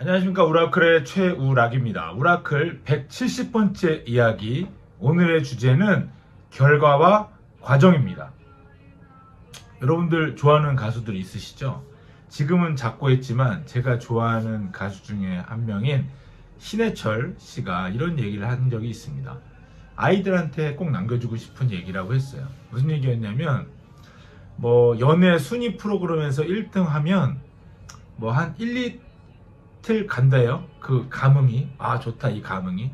안녕하십니까 우라클의 최우락입니다. 우라클 170번째 이야기 오늘의 주제는 결과와 과정입니다. 여러분들 좋아하는 가수들 있으시죠? 지금은 작고 했지만 제가 좋아하는 가수 중에 한 명인 신해철 씨가 이런 얘기를 한 적이 있습니다. 아이들한테 꼭 남겨주고 싶은 얘기라고 했어요. 무슨 얘기였냐면 뭐 연애 순위 프로그램에서 1등 하면 뭐 한 1, 2 틀 간대요. 그 감흥이 아 좋다 이 감흥이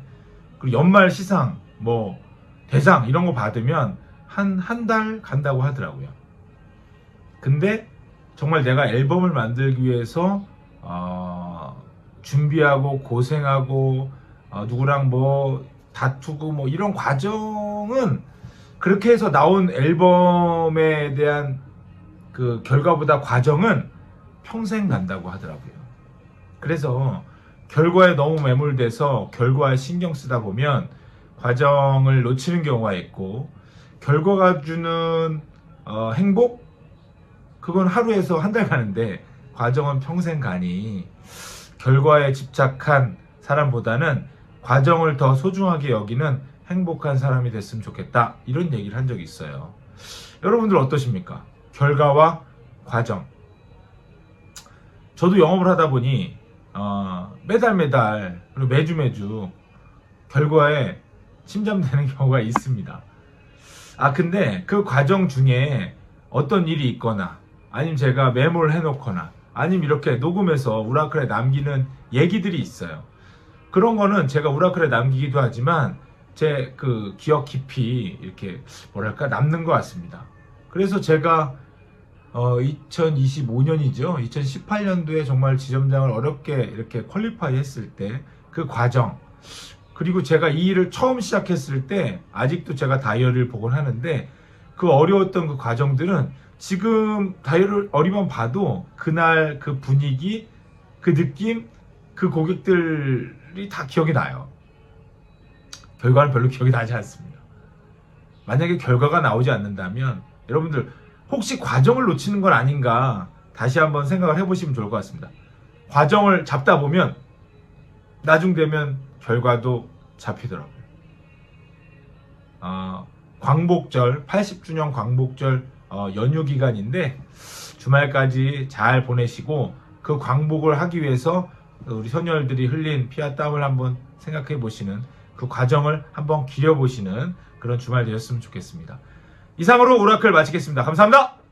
그리고 연말 시상 뭐 대상 이런 거 받으면 한 한 달 간다고 하더라고요. 근데 정말 내가 앨범을 만들기 위해서 어, 준비하고 고생하고 어, 누구랑 뭐 다투고 뭐 이런 과정은 그렇게 해서 나온 앨범에 대한 그 결과보다 과정은 평생 간다고 하더라고요. 그래서 결과에 너무 매몰돼서 결과에 신경 쓰다 보면 과정을 놓치는 경우가 있고 결과가 주는 어, 행복 그건 하루에서 한 달 가는데 과정은 평생 가니 결과에 집착한 사람보다는 과정을 더 소중하게 여기는 행복한 사람이 됐으면 좋겠다 이런 얘기를 한 적이 있어요. 여러분들 어떠십니까? 결과와 과정. 저도 영업을 하다 보니 어, 매달 매달 그리고 매주 매주 결과에 침잠되는 경우가 있습니다. 아 근데 그 과정 중에 어떤 일이 있거나 아니면 제가 메모를 해놓거나 아니면 이렇게 녹음해서 우라클에 남기는 얘기들이 있어요. 그런 거는 제가 우라클에 남기기도 하지만 제 그 기억 깊이 이렇게 뭐랄까 남는 것 같습니다. 그래서 제가 어 2025년이죠. 2018년도에 정말 지점장을 어렵게 이렇게 퀄리파이 했을 때 그 과정 그리고 제가 이 일을 처음 시작했을 때 아직도 제가 다이어리를 보곤 하는데 그 어려웠던 그 과정들은 지금 다이어리를 어리만 봐도 그날 그 분위기 그 느낌 그 고객들이 다 기억이 나요. 결과는 별로 기억이 나지 않습니다. 만약에 결과가 나오지 않는다면 여러분들 혹시 과정을 놓치는 건 아닌가 다시 한번 생각을 해보시면 좋을 것 같습니다. 과정을 잡다 보면 나중 되면 결과도 잡히더라고요. 어, 광복절 80주년 광복절 어, 연휴 기간인데 주말까지 잘 보내시고 그 광복을 하기 위해서 우리 선열들이 흘린 피와 땀을 한번 생각해 보시는 그 과정을 한번 기려 보시는 그런 주말 되셨으면 좋겠습니다. 이상으로 오라클 마치겠습니다. 감사합니다.